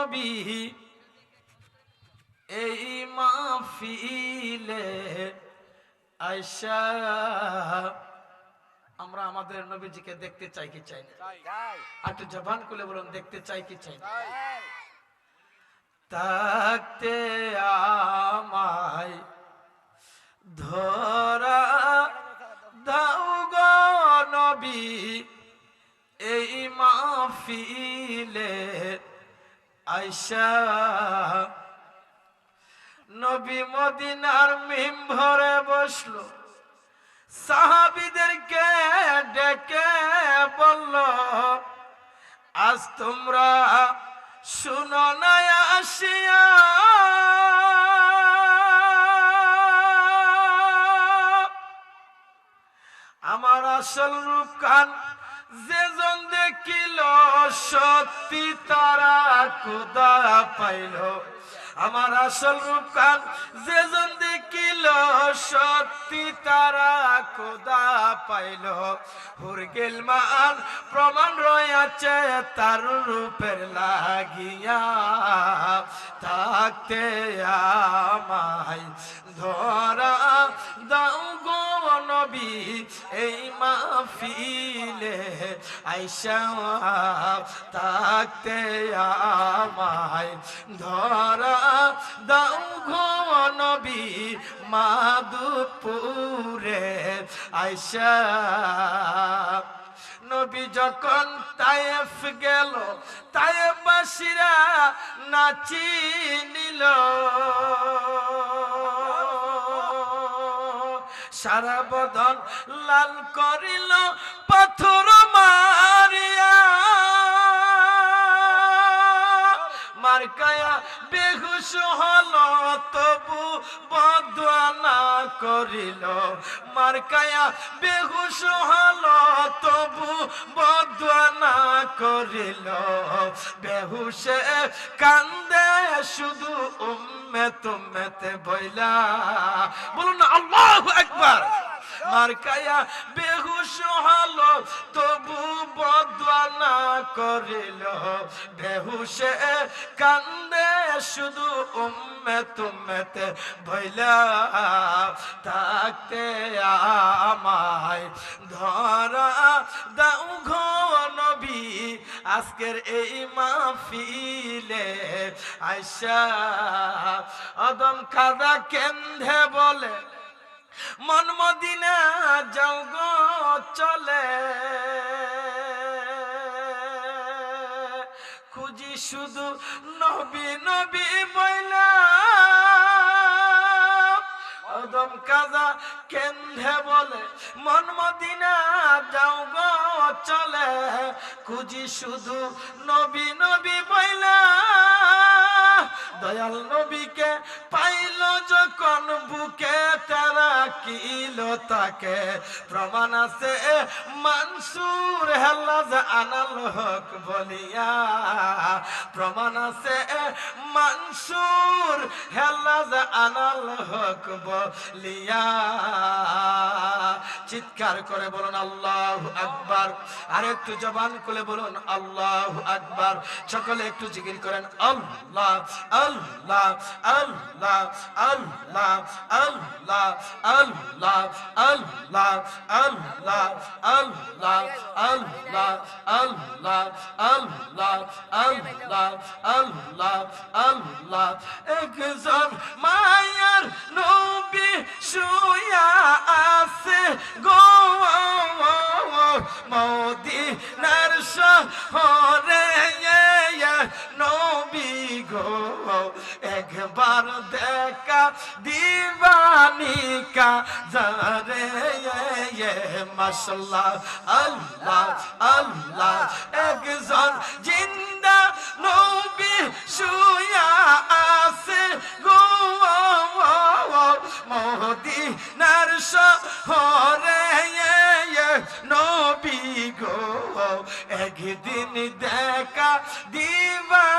নবী এই মাহফিলে আয়সা আমরা আমাদের নবীজিকে দেখতে চাই কি চাই না? একটু জবান খুলে বলুন দেখতে চাই কি চাই না? থাকতে আমায় ধরা দাও গো নবী এই মাহফিলে আয়সা নবী মদিনার মিম ভরে বসল। সাহাবিদেরকে ডেকে বলল, আজ তোমরা শুনো না আসিয়া। আমার আসল রূপ কান যে যেজন দেখিল সত্যি তারা কুদা পাইল। আমার আসল রূপ কান যেজন দেখিল সত্যি তারা কুদা পাইল। হুরগেল মান প্রমাণ রয়েছে তার রূপের লাগিয়া। থাকতে আমায় ধরা দাও গো নবী, এই মাহফিলে আইসা থাকতে আমায় ধরা দাও গো নবী মাদুপুরে আইসা। নবী যখন তায়েফ গেল তায়েফবাসীরা নাচি নিল। সারা বদন লাল করিল পাথর মারিয়া মার্কায়া বেহুশ হল, তবু বদনা করিল। মার্কায়া বেহুশ হল, তবু বদনা করিল। বেহুশে কান্দে শুধু উম্মে তুম্মেতে বইলা। বলুন আল্লাহু আকবার মার্কায়া বেহুশ হলো, তবু বদনা করিল। বেহুশে কান্দে শুধু উম্মে তুম্মেতে ভইলা থাকতে আমায় ধরা ঘো নবী, আজকের এই মাহফিলে আয়সা অদম কাদা কেন্ধে বলে মন মদিনা যাও গো, চলে। খুঁজি শুধু নবী নবী বইলা অদম কাজা কেন্ধে বলে, মন মদিনা যাও গো, চলে। খুঁজি শুধু নবী নবী বইলা দয়াল নবীকে পাইল যখন বুকে তারা কিল তাকে। প্রমাণ আছে মানসুর হেলাজ আনাল হক বলিয়া। প্রমাণ আছে মানসুর হেলাজ আনাল হক বলিয়া। চিৎকার করে বলুন, আল্লাহ আকবার। আর একটু জবান খুলে বলুন, আল্লাহ আকবার। সকলে একটু জিকির করেন, আল্লাহ আল্লাহ। আল্লাহ আল্লাহ আল্লাহ আল্লাহ আল্লাহ আল্লাহ আল্লাহ আল্লাহ আল্লাহ আল্লাহ আল্লাহ আল্লাহ আল্লাহ একজন মায়ার নবী শুয়া আছে গো মদিনার শহরে গো একবার দেখা দিবানিকা, যারে মাসাল্লাহ আল্লাহ আল্লাহ, একজন জিন্দা নবী শুয়া আছে গো, মদিনার শহরে নবী গো, একদিন দেখা আম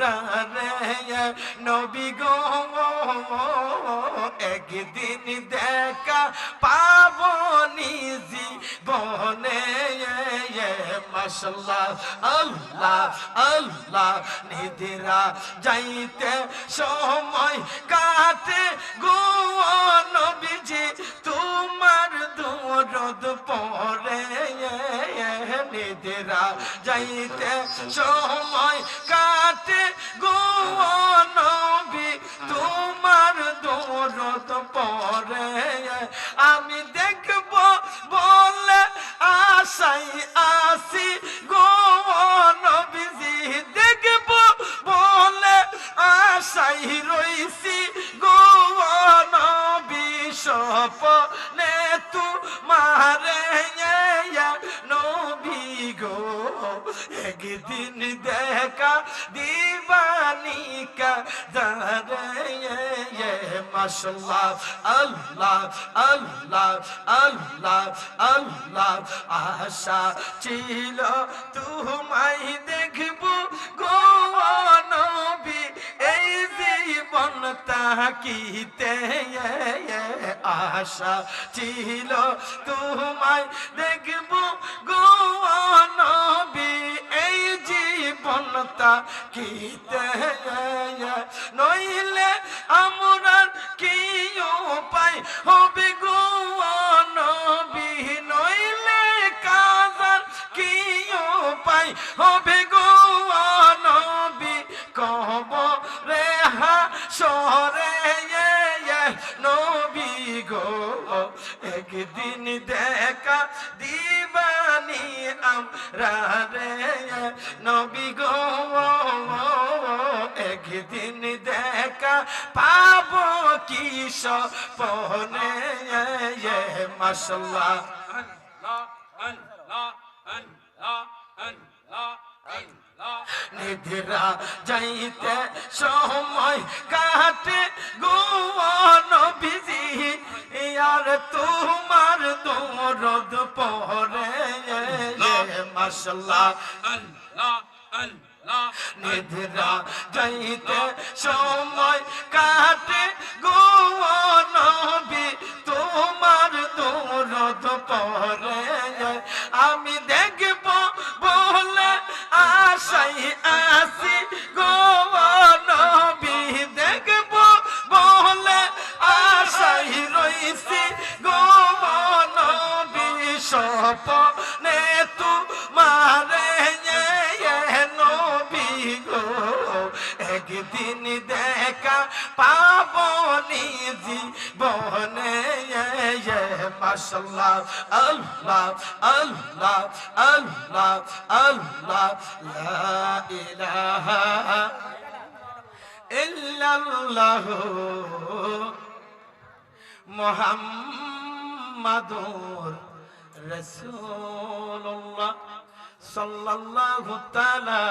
রে নবী একদিন দেখা পাবো নিজি বনে মাসাল্লাহ আল্লাহ আল্লাহ, নিদিরা যাইতে সময় কাটে গো নবীজি। তোমার দরদ পরে নিদিরা যাইতে সময় কাটে গো নবী একদিন দেখা দিবানিকা দারে মাশাল্লাহ, আল্লাহ আল্লাহ আল্লাহ আল্লাহ, আশা ছিল তোমায় দেখব গো নবী, এই জীবন তাকিতে, আশা ছিল তোমায় দেখব গো জীবন তাকিতে নইলে আমরা কি উপায়? হবে গো নইলে কাজার কি উপায়? হবে আমরা রে, নবী গো, একদিন দেখা পাবো কি সপনে মাসাল্লাহ. নিধিরা যাইতে সময় কাটে গো নবীজি আর তোমার দৌরদ পরে মশলা নিধিরা যাইতে সময় কাটে গো নবী তোমার দৌরদ পরে। মাসাল্লাহ আল্লাহ আল্লাহ আল্লাহ আল্লাহ, লা ইলাহা ইল্লাল্লাহ মুহাম্মাদুর রাসূলুল্লাহ সাল্লাল্লাহু তাআলা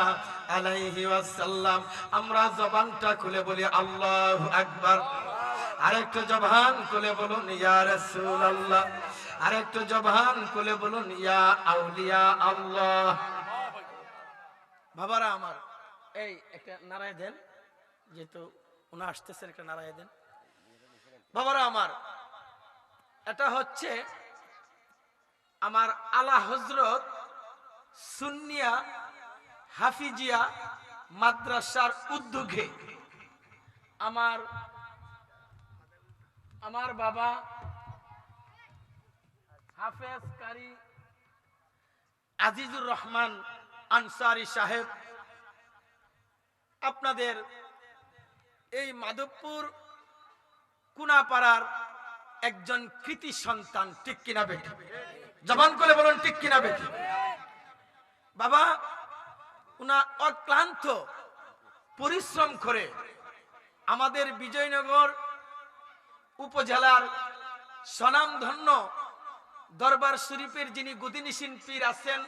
আলাইহি ওয়াসাল্লাম। আমরা জবানটা খুলে বলি, আল্লাহু আকবার। আরেকটু জবান খুলে বলুন, ইয়া রাসূলুল্লাহ। আরেকটু জবান খুলে বলুন, ইয়া আউলিয়া আল্লাহ। বাবারা আমার, এই একটা নারায় দেন, যেহেতু উনি আসতেছেন, একটা নারায় দেন। বাবারা আমার, এটা হচ্ছে আমার আলা হজরত সুন্নিয়া হাফিজিয়া মাদ্রাসার উদ্যোগে আমার আমার বাবা হাফেজ কারি আজিজুর রহমান আনসারি সাহেব। আপনাদের এই মাধবপুর কুনাপাড়ার একজন কৃতি সন্তান ঠিক কিনা বেটি জবান করে বলুন ঠিক কিনা বেটি বাবা, উনা অক্লান্ত পরিশ্রম করে আমাদের বিজয়নগর উপজেলার স্বনামধন্য দরবার শরীফের যিনি গুদিনিসিন পীর আছেন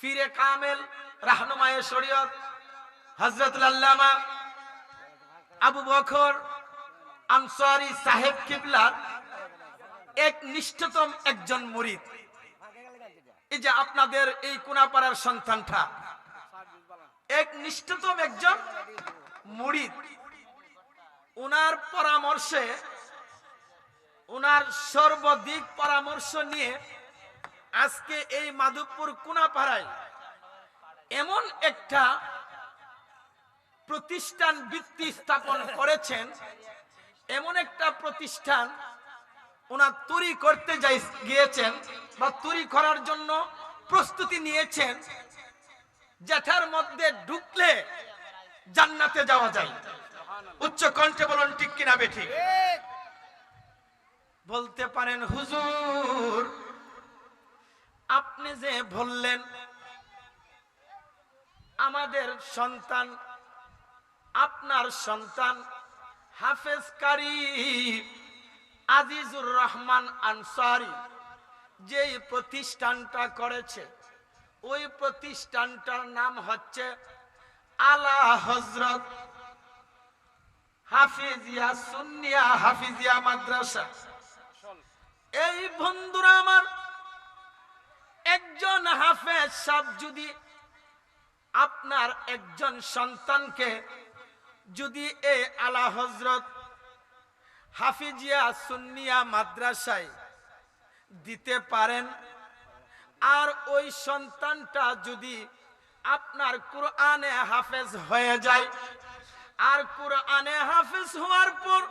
ফিরে কামেল রাহনুমায়ে শরীয়ত হজরতুল আল্লামা আবু বকর আনসারি সাহেব কিবলার এক নিষ্ঠতম একজন মুরিদ। এই যে আপনাদের এই কোনাপাড়ার সন্তানটা, এক নিষ্ঠতম একজন মুড়িদ উনার পরামর্শে, উনার সর্বদিক পরামর্শ নিয়ে আজকে এই মাধবপুর কুনাপাড়ায় এমন একটা প্রতিষ্ঠান ভিত্তি স্থাপন করেছেন, এমন একটা প্রতিষ্ঠান ওনার তৈরি করতে যাই গিয়েছেন বা তৈরি করার জন্য প্রস্তুতি নিয়েছেন যেটার মধ্যে ঢুকলে জান্নাতে যাওয়া যায়। উচ্চ কণ্ঠে বলুন ঠিক কিনা বেঠি বলতে পারেন হুজুর আপনি যে বললেন আমাদের সন্তান আপনার সন্তান হাফেজ কারি আজিজুর রহমান আনসারি যে প্রতিষ্ঠানটা করেছে ওই প্রতিষ্ঠানটার নাম হচ্ছে আলা হজরত হাফিজিয়া সুন্নিয়া হাফিজিয়া মাদ্রাসা। এই বন্ধুরা আমার, একজন হাফেজ সাহ যদি আপনার একজন সন্তানকে যদি এই আলা হজরত হাফিজিয়া সুন্নিয়া মাদ্রাসায় দিতে পারেন, আর ওই সন্তানটা যদি আপনার কোরআনে হাফেজ হয়ে যায় আর কোরআনে হাফেজ হওয়ার পর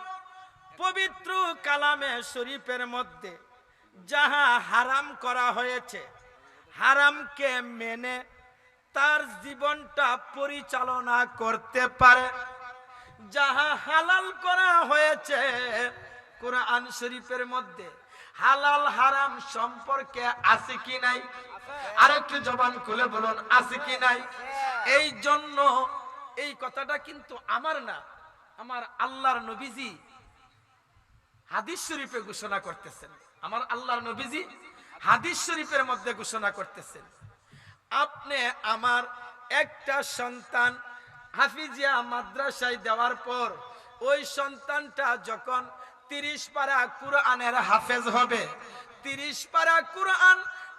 পবিত্র কালামে শরীফের মধ্যে যাহা হারাম করা হয়েছে, হারামকে মেনে তার জীবনটা পরিচালনা করতে পারে। যাহা হালাল করা হয়েছে, কোরআন শরীফের মধ্যে হালাল হারাম সম্পর্কে আছে কি নাই? আর একটু জবান খুলে বলুন, আছে কি নাই? এই জন্য এই কথাটা কিন্তু আমার না, আমার আল্লাহর নবীজি হাদিস শরীফে ঘোষণা করতেছেন। আমার আল্লাহর নবীজি হাদিস শরীফের মধ্যে ঘোষণা করতেছেন। আপনি আমার একটা সন্তান হাফিজিয়া মাদ্রাসায় দেওয়ার পর, ওই সন্তানটা যখন তিরিশ পারা কুরআনের হাফেজ হবে, তিরিশ পারা কুরআন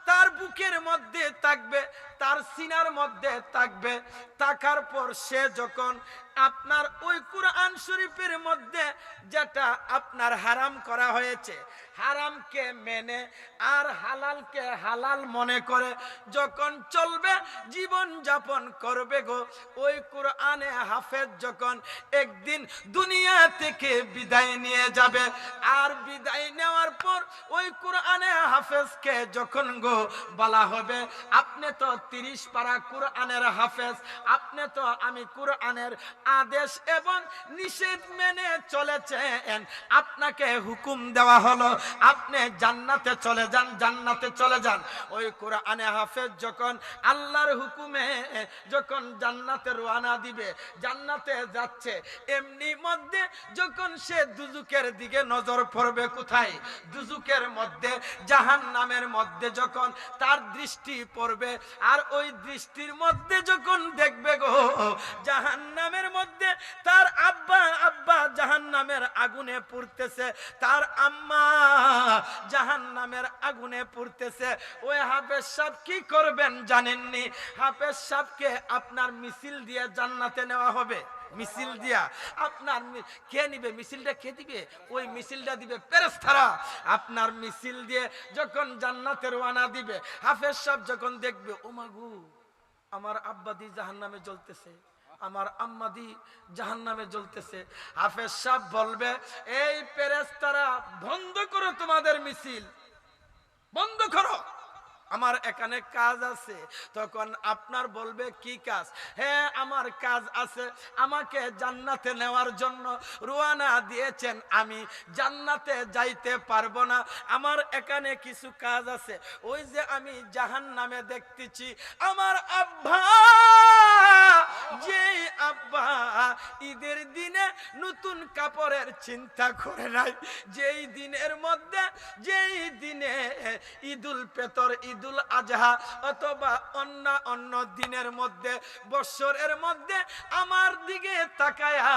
তার বুকের মধ্যে থাকবে তার সিনার মধ্যে থাকবে। থাকার পর সে যখন আপনার ওই কুরআন শরীফের মধ্যে যেটা আপনার হারাম করা হয়েছে, হারামকে মেনে আর হালালকে হালাল মনে করে যখন চলবে, জীবন যাপন করবে গো। ওই কোরআনে হাফেজ যখন একদিন দুনিয়া থেকে বিদায় নিয়ে যাবে, আর বিদায় নেওয়ার পর ওই কোরআনে হাফেজকে যখন গো বলা হবে, আপনি তো তিরিশ পারা কোরআনের হাফেজ, আপনি তো আমি কোরআনের আদেশ এবং নিষেধ মেনে চলেছেন। আপনাকে হুকুম দেওয়া হলো, আপনি জান্নাতে চলে যান, জান্নাতে চলে যান। ওই কোরআনে হাফেজ যখন আল্লাহর হুকুমে যখন জান্নাতে রওনা দিবে, জান্নাতে যাচ্ছে, এমনি মধ্যে যখন সে দুজুকের দিকে নজর পড়বে কোথায়? দুজুকের মধ্যে জাহান নামের মধ্যে যখন তার দৃষ্টি পড়বে, আর ওই দৃষ্টির মধ্যে যখন দেখবে গো জাহান নামের মধ্যে তার আব্বা আব্বা জাহান নামের আগুনে পুড়তেছে। তার আম্মা জাহান নামের আগুনে পুড়তেছে। ওই হাফেজ সাহেব কি করবেন জানেননি? হাফেজ সাহেবকে আপনার মিছিল দিয়ে জান্নাতে নেওয়া হবে। মিছিল দিয়া আপনার কে নিবে? মিছিলটা কে দিবে? ওই মিছিলটা দিবে পেরেস্তারা আপনার মিছিল দিয়ে যখন জান্নাতের ওয়ানা দিবে, হাফেজ সাহেব যখন দেখবে ও মাগু আমার আব্বাদি জাহান নামে জ্বলতেছে। আমার আম্মাদি জাহান নামে জ্বলতেছে। হাফেজ সাহ বলবে, এই পেরেস্তারা বন্ধ করো তোমাদের মিছিল। বন্ধ করো। আমার এখানে কাজ আছে, তখন আপনার বলবে, কি কাজ? হ্যাঁ আমার কাজ আছে, আমাকে জান্নাতে নেওয়ার জন্য রুয়ানা দিয়েছেন আমি। জান্নাতে যাইতে পারব না। আমার এখানে কিছু কাজ আছে। ওই যে আমি জাহান নামে দেখতেছি, আমার আব্বা যে আব্বা ঈদের দিনে নতুন কাপড়ের চিন্তা করে নাই। যেই দিনের মধ্যে, যেই দিনে ঈদুল পেতর ঈদুল আজহা অথবা অন্য অন্য দিনের মধ্যে, বৎসরের মধ্যে আমার দিকে তাকায়া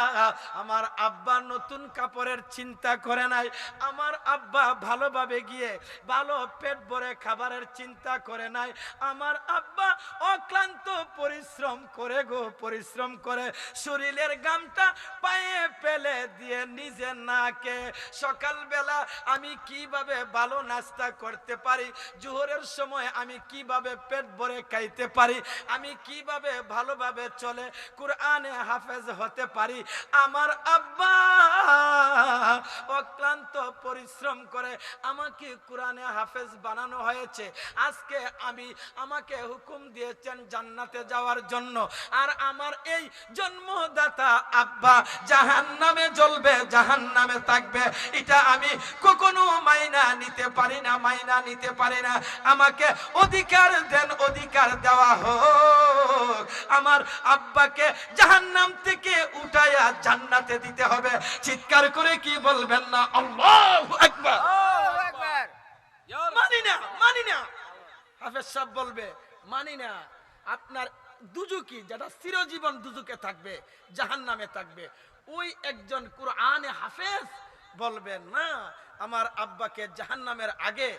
আমার আব্বা নতুন কাপড়ের চিন্তা করে নাই। আমার আব্বা ভালোভাবে গিয়ে ভালো পেট ভরে খাবারের চিন্তা করে নাই। আমার আব্বা অক্লান্ত পরিশ্রম করে গো, পরিশ্রম করে শরীরের গামটা পায়ে ফেলে দিয়ে নিজে নাকে সকালবেলা আমি কীভাবে ভালো নাস্তা করতে পারি, জোহরের সময় আমি কীভাবে পেট ভরে খাইতে পারি? আমি কীভাবে ভালোভাবে চলে? কোরআনে হাফেজ হতে পারি? আমার আব্বা অক্লান্ত পরিশ্রম করে আমাকে কোরআনে হাফেজ বানানো হয়েছে। আজকে আমি আমাকে হুকুম দিয়েছেন জান্নাতে যাওয়ার জন্য। আর আমার এই জন্মদাতা আব্বা জাহান নামে জ্বলবে জাহান নামে থাকবে। এটা আমি কখনো মাইনা নিতে পারি না, মাইনা নিতে পারি না। আমাকে অধিকার দেন অধিকার দেওয়া হোক। আমার আব্বাকে জাহান্নাম থেকে উঠাইয়া জান্নাতে দিতে হবে। চিৎকার করে কি বলবেন না? আল্লাহু আকবার। মানি না মানি না। হাফেজ সাহেব বলবে মানি না। আপনার দুজুকি যেটা চিরজীবন দুজুকে থাকবে জাহান নামে থাকবে ওই একজন কোরআনে হাফেজ বলবেন না। আমার আব্বাকে জাহান্নামের আগে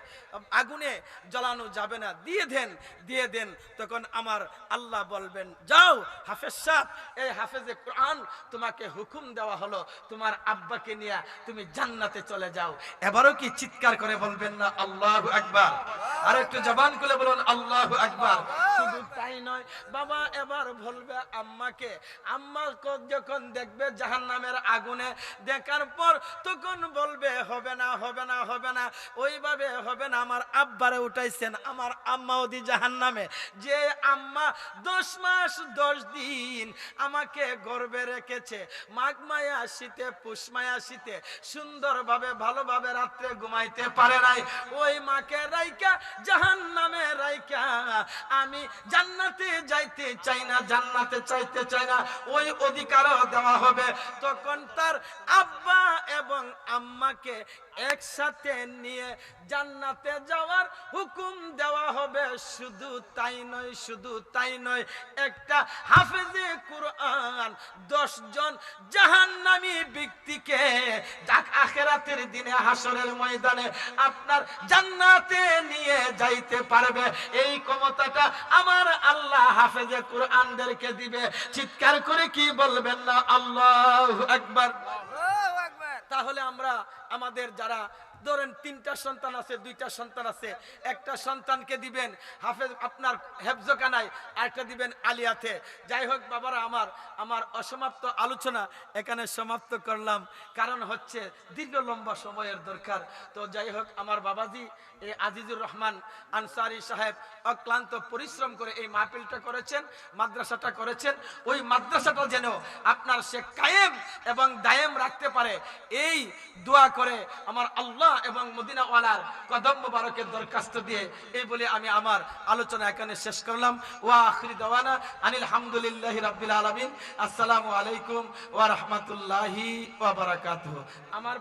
আগুনে জ্বালানো যাবে না। দিয়ে দেন দিয়ে দেন। তখন আমার আল্লাহ বলবেন, যাও হাফেজ সাহেব, এই হাফেজে কোরআন তোমাকে হুকুম দেওয়া হলো। তোমার আব্বাকে নিয়ে তুমি জান্নাতে চলে যাও। এবারও কি চিৎকার করে বলবেন না, আল্লাহ একবার আর একটু জবান খুলে বলুন, আল্লাহ একবার শুধু তাই নয়, বাবা এবার বলবে আম্মাকে, আম্মা যখন দেখবে জাহান্নামের আগুনে, দেখার পর তখন বলবে, হবে না হবে না হবে না। ওইভাবে হবে না। আমার আব্বারে উঠাইছেন, আমার আম্মা ওদি জাহান্নামে। যে আম্মা দশ মাস, দশ দিন আমাকে গর্বে রেখেছে, মাঘ মায়া শীতে, পুষ মায়া শীতে, সুন্দরভাবে, ভালোভাবে রাত্রে ঘুমাইতে পারে নাই। ওই মাকে রাইকা জাহান নামে রাইকা আমি জান্নাতে যাইতে চাই না, জান্নাতে চাইতে চাই না। ওই অধিকারও দেওয়া হবে। তখন তার আব্বা এবং আম্মাকে একসাথে নিয়ে জান্নাতে যাওয়ার হুকুম দেওয়া হবে। শুধু তাই নয়, শুধু তাই নয়, একটা হাফেজে কুরআন দশ জন জাহান্নামী ব্যক্তিকে যাক আখেরাতের দিনে হাসরের ময়দানে আপনার জান্নাতে নিয়ে যাইতে পারবে। এই ক্ষমতাটা আমার আল্লাহ হাফেজে কুরআনদেরকে দিবে। চিৎকার করে কি বলবেন না? আল্লাহ একবার তাহলে আমরা আমাদের যারা ধরেন তিনটা সন্তান আছে, দুইটা সন্তান আছে, একটা সন্তানকে দিবেন হাফেজ আপনার হেফজখানায়, আরেকটা দিবেন আলিয়াতে। যাই হোক বাবারা, আমার আমার অসমাপ্ত আলোচনা এখানে সমাপ্ত করলাম। কারণ হচ্ছে দীর্ঘ লম্বা সময়ের দরকার। তো যাই হোক, আমার বাবাজি এই আজিজুর রহমান আনসারি সাহেব অক্লান্ত পরিশ্রম করে এই মাহফিলটা করেছেন, মাদ্রাসাটা করেছেন। ওই মাদ্রাসাটা যেন আপনার সে কায়েম এবং দায়েম রাখতে পারে, এই দোয়া করে আমার আল্লাহ এবং মদিনাওয়ালার কদম মুবারকের দরখাস্ত দিয়ে এই বলে আমি আমার আলোচনা এখানে শেষ করলাম। ওয়া আখরি দাওয়ানা আনিল হামদুলিল্লাহি রাব্বিল আলামিন। আসসালামু আলাইকুম ওয়া রাহমাতুল্লাহি ওয়া বারাকাতুহু। আমার